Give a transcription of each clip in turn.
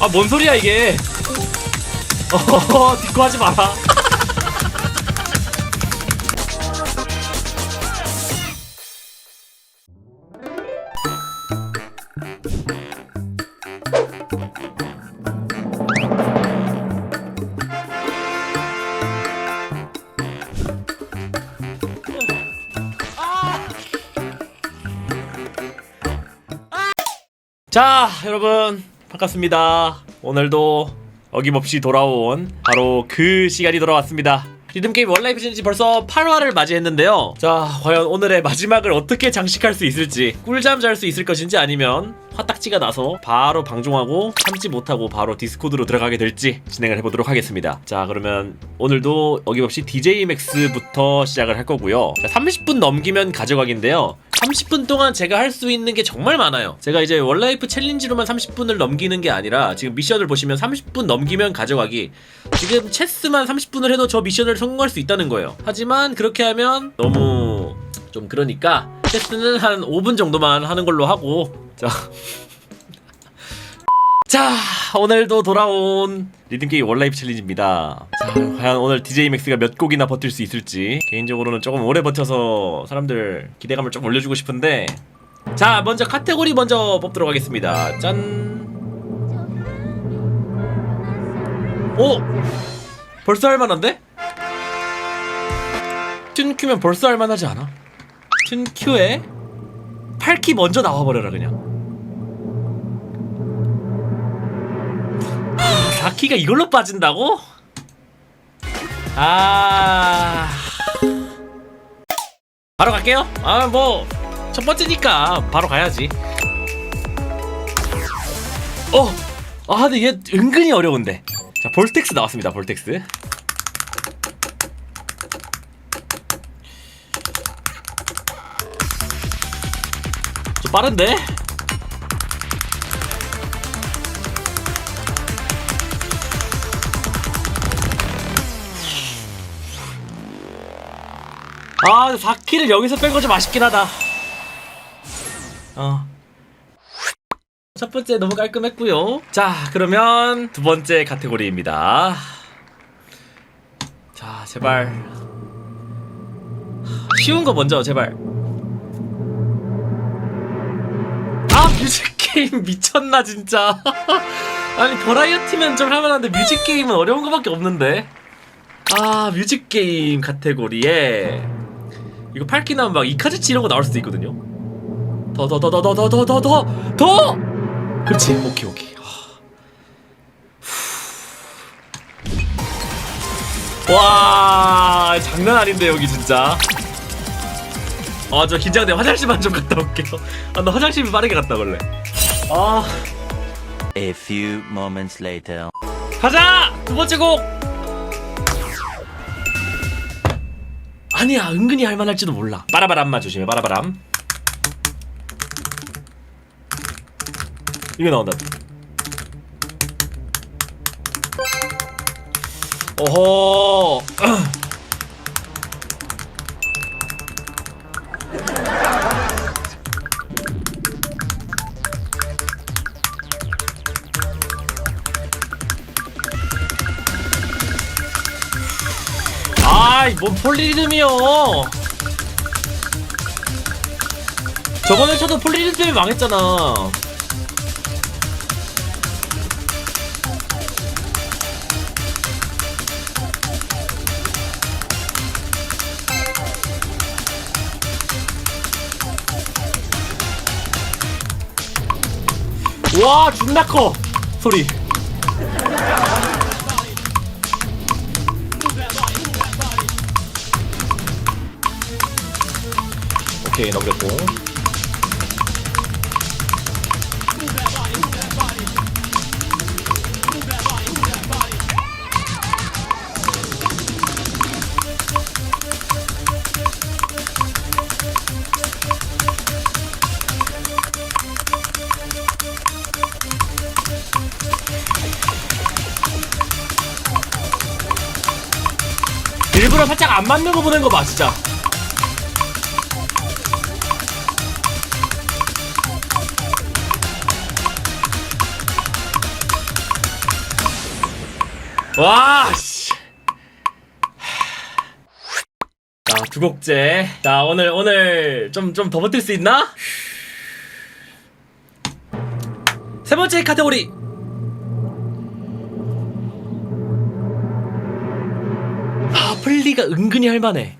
아 뭔 소리야 이게? 어 디코 하지 마라. 자 여러분 반갑습니다. 오늘도 어김없이 돌아온 바로 그 시간이 돌아왔습니다. 리듬게임 원라이프 챌린지 벌써 8화를 맞이했는데요. 자 과연 오늘의 마지막을 어떻게 장식할 수 있을지 꿀잠 잘 수 있을 것인지 아니면 화딱지가 나서 바로 방종하고 참지 못하고 바로 디스코드로 들어가게 될지 진행을 해보도록 하겠습니다. 자 그러면 오늘도 어김없이 DJ 맥스부터 시작을 할 거고요. 자, 30분 넘기면 가져가기인데요 30분 동안 제가 할 수 있는 게 정말 많아요. 제가 이제 원라이프 챌린지로만 30분을 넘기는 게 아니라 지금 미션을 보시면 30분 넘기면 가져가기. 지금 체스만 30분을 해도 저 미션을 성공할 수 있다는 거예요. 하지만 그렇게 하면 너무 좀 그러니까 체스는 한 5분 정도만 하는 걸로 하고 자. 자, 오늘도 돌아온 리듬게임 원라이프 챌린지입니다. 자, 과연 오늘 DJ 맥스가 몇 곡이나 버틸 수 있을지 개인적으로는 조금 오래 버텨서 사람들 기대감을 좀 올려주고 싶은데 자, 먼저 카테고리 먼저 뽑도록 하겠습니다. 짠. 오! 벌써 할만한데? 튠큐면 벌써 할만하지 않아? 튠큐에 8키 먼저 나와버려라 그냥 4키가 이걸로 빠진다고? 아 바로 갈게요 아 뭐 첫 번째니까 바로 가야지 어! 아 근데 얘 은근히 어려운데 자 볼텍스 나왔습니다 볼텍스 좀 빠른데? 아, 4키를 여기서 뺀 거 좀 아쉽긴 하다. 어. 첫 번째 너무 깔끔했고요. 자, 그러면 두 번째 카테고리입니다. 자, 제발 쉬운 거 먼저 제발. 아, 뮤직 게임 미쳤나 진짜. 아니 버라이어티면 좀 할만한데 뮤직 게임은 어려운 거밖에 없는데. 아, 뮤직 게임 카테고리에 이거 8키 나면 막 이카즈치 이런 거 나올 수도 있거든요. 더더 더 더 더 더 더 더 더 더. 그렇지. 오케이 오케이. 와 장난 아닌데 여기 진짜. 아 저 긴장돼 화장실만 좀 갔다 올게요. 아 나 화장실 빠르게 갔다 올래. 아 A few moments later. 가자 두 번째 곡. 아니야 은근히 할만할지도 몰라. 빠라바람만 조심해 빠라바람. 이거 나온다. 오호. 뭔 폴리리듬이요. 저번에 쳐도 폴리리듬 때문에 망했잖아. 와 존나 커. 소리 오케이 넘겼고. 일부러 살짝 안 맞는 거 보는 거 봐 진짜 와, 씨. 자, 두 곡째. 자, 오늘, 오늘 좀, 좀 더 버틸 수 있나? 세 번째 카테고리. 아, 플리가 은근히 할만해.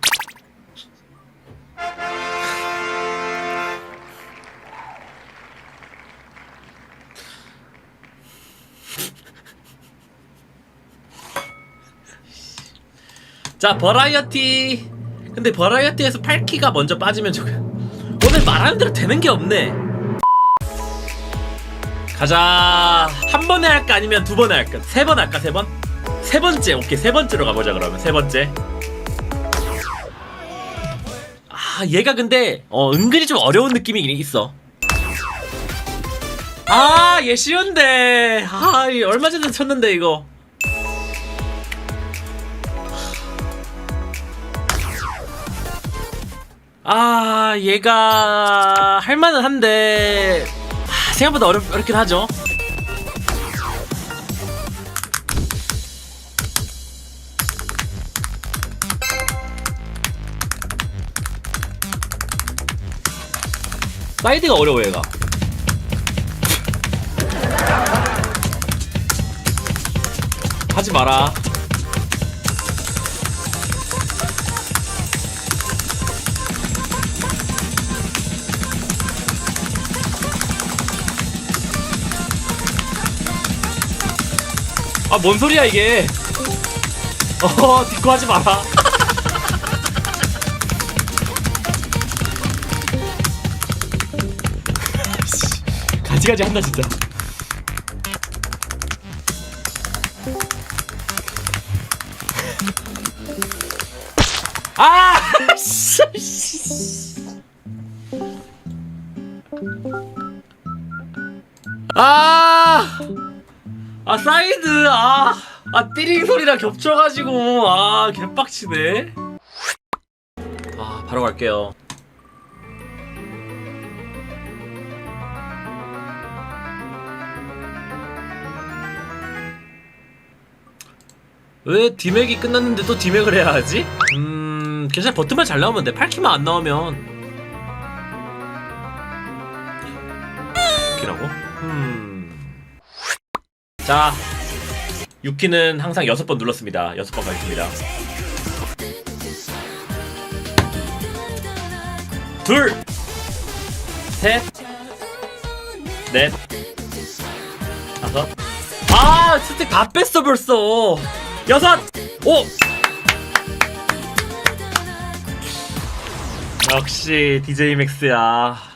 자 버라이어티. 근데 버라이어티에서 8키가 먼저 빠지면 저거 오늘 말하는 대로 되는 게 없네. 가자. 한 번에 할까 아니면 두 번에 할까? 세 번 할까 세 번? 세 번째 오케이 세 번째로 가보자 그러면. 세 번째. 아 얘가 근데 어 은근히 좀 어려운 느낌이 있어. 아얘 쉬운데. 아이 얼마 전에 쳤는데 이거 아 얘가 할만은 한데 아, 생각보다 어렵, 어렵긴 하죠. 사이드가 어려워 얘가. 하지 마라 아 뭔 소리야 이게? 어 디코 하지 마라. 가지가지 한다 진짜. 아. 아 아 사이드. 아, 아 띠링 소리랑 겹쳐가지고. 아 개빡치네. 아 바로 갈게요. 왜 디맥이 끝났는데 또 디맥을 해야 하지? 음 괜찮아. 버튼만 잘 나오면 돼. 8키만 안 나오면 자, 6키는 항상 6번 눌렀습니다. 6번 가겠습니다. 둘, 셋, 넷, 다섯. 아, 스택 다 뺐어 벌써. 여섯, 오. 역시 DJ 맥스야.